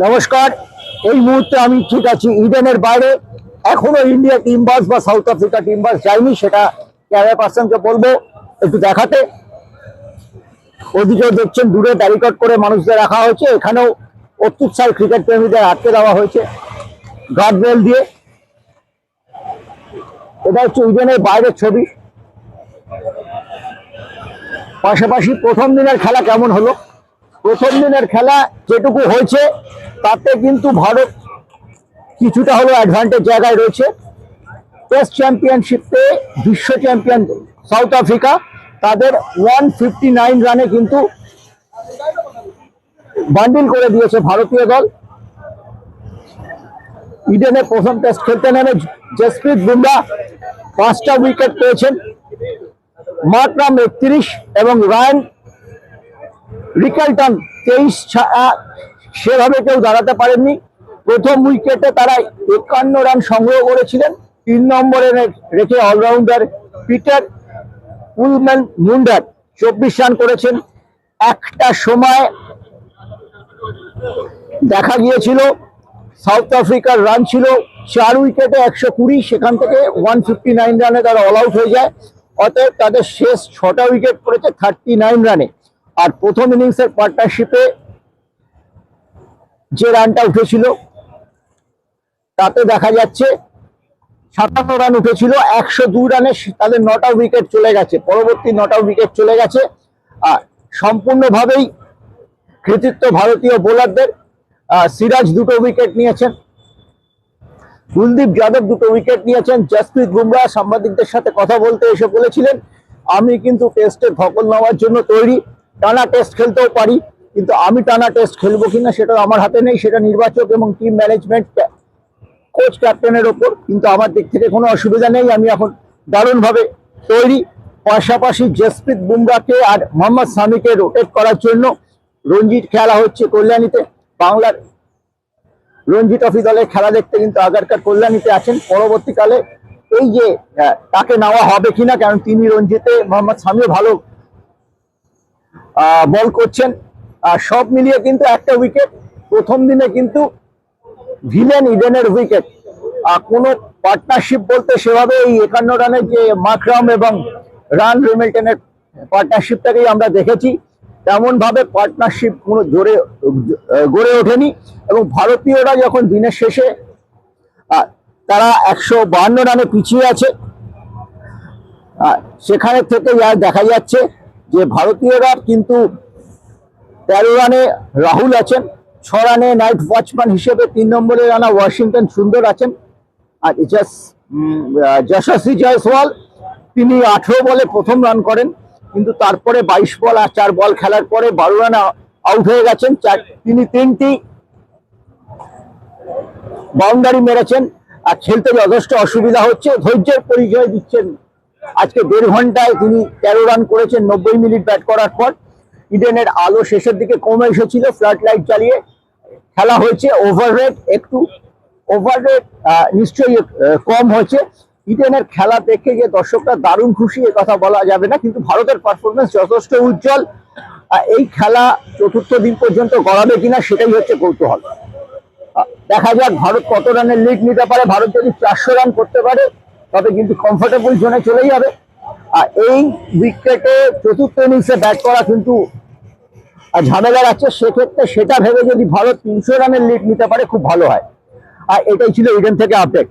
নমস্কার। এই মুহূর্তে আমি ঠিক আছি ইডেনের বাইরে। এখনও ইন্ডিয়া টিম বাস বা সাউথ আফ্রিকা টিম বাস যায়নি, সেটা ক্যামেরা পার্সনকে বলব, একটু দেখাতে। ওদিকেও দেখছেন, দূরে ব্যারিকেড করে মানুষদের রাখা হয়েছে। এখানেও অত্যুৎসাহ ক্রিকেট প্রেমীদের আটকে দেওয়া হয়েছে গার্ডরেল দিয়ে। এটা হচ্ছে ইডেনের বাইরের ছবি। পাশাপাশি প্রথম দিনের খেলা কেমন হলো? প্রথম দিনের খেলা যেটুকু হয়েছে, তাতে কিন্তু ভারত কিছুটা হলো অ্যাডভান্টেজ জায়গায় রয়েছে। টেস্ট চ্যাম্পিয়নশিপে বিশ্ব চ্যাম্পিয়ন সাউথ আফ্রিকা তাদের ওয়ান ফিফটি নাইন রানে কিন্তু বান্ডিল করে দিয়েছে ভারতীয় দল। ইডেনে প্রথম টেস্ট খেলতে নেমে জসপ্রীত বুমরা পাঁচটা উইকেট পেয়েছেন। মার্করাম একত্রিশ এবং রায়ন রিকালটন তেইশ সেভাবে কেউ দাঁড়াতে পারেননি। প্রথম উইকেটে তারা একান্ন রান সংগ্রহ করেছিলেন। তিন নম্বরে রেখে অলরাউন্ডার পিটার উলম্যান মুন্ডার চব্বিশ রান করেছেন। একটা সময় দেখা গিয়েছিল, সাউথ আফ্রিকার রান ছিল। চার উইকেটে একশো কুড়ি, সেখান থেকে ওয়ান ফিফটি নাইন রানে তারা অল আউট হয়ে যায়। অতএব তাদের শেষ ছটা উইকেট পড়েছে থার্টি নাইন রানে। আর প্রথম ইনিংসের পার্টনারশিপে যে রানটা উঠেছিল, তাতে দেখা যাচ্ছে সাতান্ন রান উঠেছিল, একশো দুই রানে তাদের নটা উইকেট চলে গেছে, পরবর্তী নটা উইকেট চলে গেছে। আর সম্পূর্ণভাবেই কৃতিত্ব ভারতীয় বোলারদের সিরাজ দুটো উইকেট নিয়েছেন, কুলদীপ যাদব দুটো উইকেট নিয়েছেন, জসপ্রীত বুমরা সাংবাদিকদের সাথে কথা বলতে এসে বলেছিলেন, আমি কিন্তু টেস্টে ধকল নেওয়ার জন্য তৈরি। টানা টেস্ট খেলতেও পারি, কিন্তু আমি টানা টেস্ট খেলব কিনা সেটা আমার হাতে নেই, সেটা নির্বাচক এবং টিম ম্যানেজমেন্ট কোচ ক্যাপ্টেনের ওপর, কিন্তু আমার দিক থেকে কোনো অসুবিধা নেই, আমি এখন দারুণভাবে তৈরি। পাশাপাশি জসপ্রীত বুমরাকে আর মোহাম্মদ সামিকে রোটেট করার জন্য রঞ্জিত খেলা হচ্ছে কল্যাণীতে। বাংলার রঞ্জি ট্রফি দলের খেলা দেখতে কিন্তু আগারকার কল্যাণীতে আছেন। পরবর্তীকালে এই যে তাকে নেওয়া হবে কিনা, কারণ তিনি রঞ্জিতে, মোহাম্মদ সামিও ভালো বল করছেন। আর সব মিলিয়ে কিন্তু একটা উইকেট প্রথম দিনে কিন্তু ভিলেন ইডেনের উইকেট কোনো পার্টনারশিপ বলতে সেভাবে এই একান্ন রানের যে মাকরাম এবং রান রিমিল্টনের পার্টনারশিপটাকেই আমরা দেখেছি। তেমন ভাবে পার্টনারশিপ কোনো জোরে গড়ে ওঠেনি। এবং ভারতীয়রা যখন দিনের শেষে তারা একশো বাহান্ন রানে পিছিয়ে আছে সেখানে থেকে যা দেখা যাচ্ছে যে ভারতীয়রা কিন্তু তেরো রানে রাহুল আছেন, ছ রানে নাইট ওয়াচম্যান হিসেবে, তিন নম্বরে রানা ওয়াশিংটন সুন্দর আছেন। আর জাস যশস্বী জয়সওয়াল, তিনি আঠেরো বলে প্রথম রান করেন, কিন্তু তারপরে বাইশ বল আর চার বল খেলার পরে বারো রানে আউট হয়ে গেছেন। চার, তিনি তিনটি বাউন্ডারি মেরেছেন। আর খেলতে যথেষ্ট অসুবিধা হচ্ছে, ধৈর্যের পরিচয় দিচ্ছেন আজকে দেড় ঘন্টায় তিনি তেরো রান করেছেন, নব্বই মিনিট ব্যাট করার পর। ইডেনের আলো শেষের দিকে কমে এসেছিল, ফ্লাড লাইট চালিয়ে খেলা হয়েছে, ওভার রেট একটু, ওভার রেট নিশ্চয়ই কম হয়েছে। ইডেনের খেলা দেখে যে দর্শকরা দারুণ খুশি কথা বলা যাবে না, কিন্তু ভারতের পারফরমেন্স যথেষ্ট উজ্জ্বল। এই খেলা চতুর্থ দিন পর্যন্ত গড়াবে কিনা, সেটাই হচ্ছে কৌতূহল। দেখা যাক ভারত কত রানের লিড নিতে পারে। ভারত যদি চারশো রান করতে পারে তবে কিন্তু কমফোর্টেবল জোনে চলেই যাবে। আর এই উইকেটে চতুর্থ ইনিংসে ব্যাট করা কিন্তু ঝামেলা আছে সেক্ষেত্রে সেটা ভেবে যদি ভারত তিনশো রানের লিড নিতে পারে, খুব ভালো হয়। আর এটাই ছিল ইডেন থেকে আপডেট